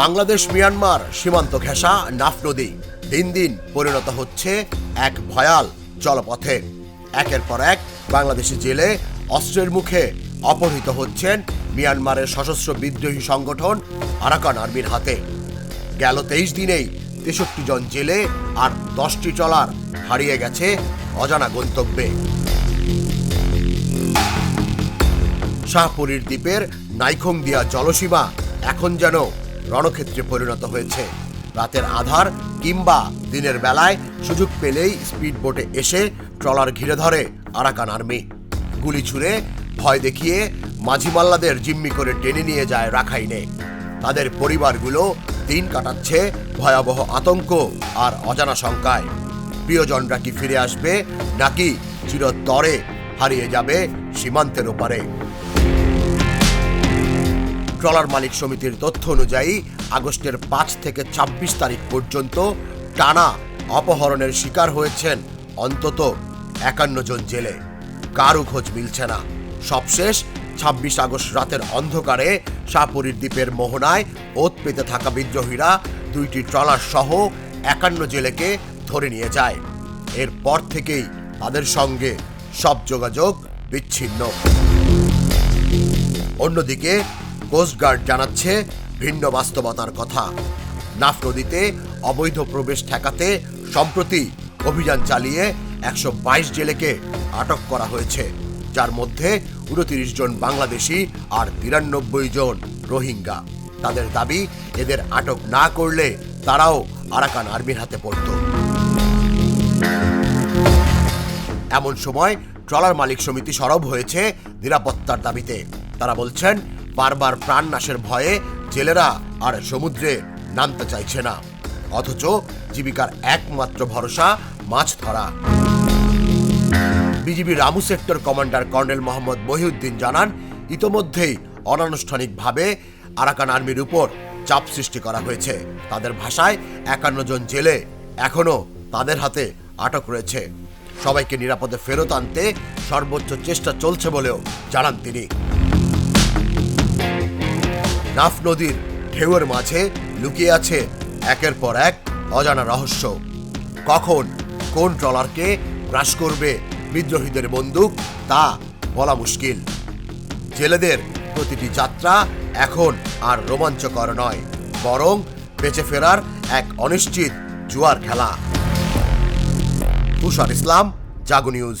Bangladesh, Myanmar, সীমান্ত ঘেঁষা, নাফ নদী দিন দিন পরিণত হচ্ছে এক ভয়াল জলপথে। একের পর এক বাংলাদেশি জেলে অস্ত্রের মুখে অপহৃত হচ্ছেন মিয়ানমারের সশস্ত্র বিদ্রোহী সংগঠন আরাকান আর্মির হাতে। গেল তেইশ দিনেই তেষট্টি জন জেলে আর দশটি ট্রলার হারিয়ে গেছে অজানা গন্তব্যে। শাহপুরীর দ্বীপের নাইখংদিয়া জলসীমা এখন যেন রণক্ষেত্রে পরিণত হয়েছে। রাতের আধার কিংবা দিনের বেলায় সুযোগ পেলেই স্পিড বোটে এসে ট্রলার ঘিরে ধরে আরাকান আর্মি। গুলি ছুড়ে, ভয় দেখিয়ে মাঝিমাল্লাদের জিম্মি করে টেনে নিয়ে যায় রাখাইনে। তাদের পরিবারগুলো দিন কাটাচ্ছে ভয়াবহ আতঙ্ক আর অজানা শঙ্কায়। প্রিয়জনরা কি ফিরে আসবে নাকি চিরতরে হারিয়ে যাবে সীমান্তের ওপারে? ট্রলার মালিক সমিতির তথ্য অনুযায়ী, আগস্টের পাঁচ থেকে ২৬ তারিখ পর্যন্ত টানা অপহরণের শিকার হয়েছেন অন্তত একান্ন জন জেলে। কারও খোঁজ মিলছে না। সবশেষ ছাব্বিশ আগস্ট রাতের অন্ধকারে শাহপুরীর দ্বীপের মোহনায় ওত পেতে থাকা বিদ্রোহীরা দুইটি ট্রলার সহ একান্ন জেলেকে ধরে নিয়ে যায়। এরপর থেকেই তাদের সঙ্গে সব যোগাযোগ বিচ্ছিন্ন। অন্যদিকে কোস্টগার্ড জানাচ্ছে ভিন্ন বাস্তবতার কথা। নাফ নদীতে অবৈধ প্রবেশ ঠেকাতে সম্প্রতি অভিযান চালিয়ে একশো বাইশ জেলেকে আটক করা হয়েছে। যার মধ্যে উনত্রিশ জন বাংলাদেশি আর তিরানব্বই জন রোহিঙ্গা। তাদের দাবি, এদের আটক না করলে তারাও আরাকান আর্মির হাতে পড়ত। এমন সময় ট্রলার মালিক সমিতি সরব হয়েছে নিরাপত্তার দাবিতে। তারা বলছেন বারবার প্রাণ নাশের ভয়ে জেলেরা আর সমুদ্রে নামতে চাইছে না। অথচ জীবিকার একমাত্র ভরসা মাছ ধরা। BGB Ramu sector commander colonel Mohammad Mohiuddin জানান, ইতোমধ্যেই অনানুষ্ঠানিকভাবে আরাকান আর্মির উপর চাপ সৃষ্টি করা হয়েছে। তাদের ভাষায় একান্ন জন জেলে এখনও তাদের হাতে আটক রয়েছে। সবাইকে নিরাপদে ফেরত আনতে সর্বোচ্চ চেষ্টা চলছে বলেও জানান তিনি। নাফ নদীর ঢেউয়ের মাঝে লুকিয়ে আছে একের পর এক অজানা রহস্য। কখন কোন ট্রলারকে গ্রাস করবে বিদ্রোহীদের বন্দুক তা বলা মুশকিল। জেলেদের প্রতিটি যাত্রা এখন আর রোমাঞ্চকর নয়, বরং বেঁচে ফেরার এক অনিশ্চিত জুয়ার খেলা। তুষার ইসলাম, জাগো নিউজ।